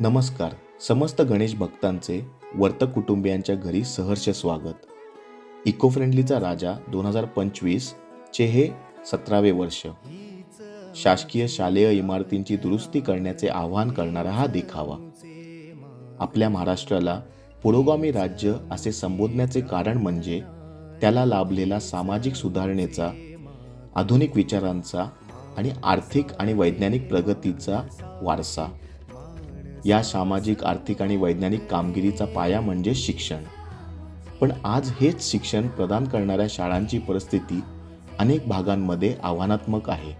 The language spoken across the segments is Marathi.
नमस्कार. समस्त गणेश भक्तांचे वर्त कुटुंबियांच्या घरी सहर्ष स्वागत. इको फ्रेंडलीचा राजा दोन हजार पंचवीस चे हे सतरावे वर्ष. शासकीय शालेय इमारतींची दुरुस्ती करण्याचे आवाहन करणारा हा देखावा. आपल्या महाराष्ट्राला पुरोगामी राज्य असे संबोधण्याचे कारण म्हणजे त्याला लाभलेला सामाजिक सुधारणेचा आधुनिक विचारांचा आणि आर्थिक आणि वैज्ञानिक प्रगतीचा वारसा. या सामाजिक आर्थिक आणि वैज्ञानिक कामगिरीचा पाया म्हणजे शिक्षण. पण आज हेच शिक्षण प्रदान करणाऱ्या शाळांची परिस्थिती अनेक भागांमध्ये आव्हानात्मक आहे.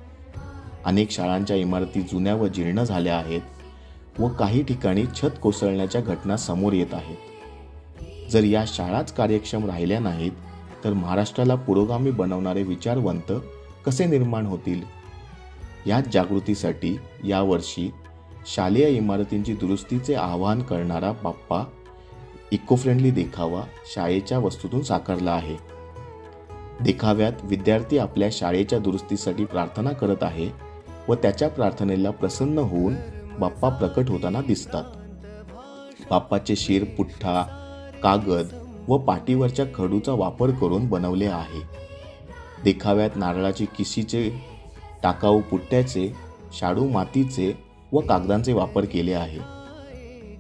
अनेक शाळांच्या इमारती जुन्या व जीर्ण झाल्या आहेत व काही ठिकाणी छत कोसळण्याच्या घटना समोर येत आहेत. जर या शाळाच कार्यक्षम राहिल्या नाहीत तर महाराष्ट्राला पुरोगामी बनवणारे विचारवंत कसे निर्माण होतील? याच जागृतीसाठी यावर्षी शालेय इमारतींची दुरुस्तीचे आवाहन करणारा बाप्पा इको फ्रेंडली देखावा शाळेच्या वस्तूतून साकारला आहे. देखाव्यात विद्यार्थी आपल्या शाळेच्या दुरुस्तीसाठी प्रार्थना करत आहे व त्याच्या प्रार्थनेला प्रसन्न होऊन बाप्पा प्रकट होताना दिसतात. बाप्पाचे शिर पुठ्ठा कागद व पाठीवरच्या खडूचा वापर करून बनवले आहे. देखाव्यात नारळाची किशीचे टाकाऊ पुट्ट्याचे शाडू मातीचे व कागदांचे वापर केले आहे.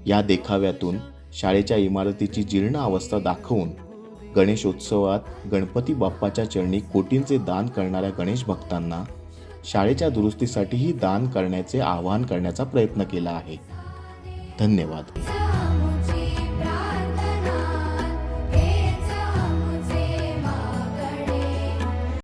या देखाव्यातून शाळेच्या इमारतीची जीर्ण अवस्था दाखवून गणेशोत्सवात गणपती बाप्पाच्या चरणी कोटींचे दान करणाऱ्या गणेश भक्तांना शाळेच्या दुरुस्तीसाठीही दान करण्याचे आवाहन करण्याचा प्रयत्न केला आहे. धन्यवाद.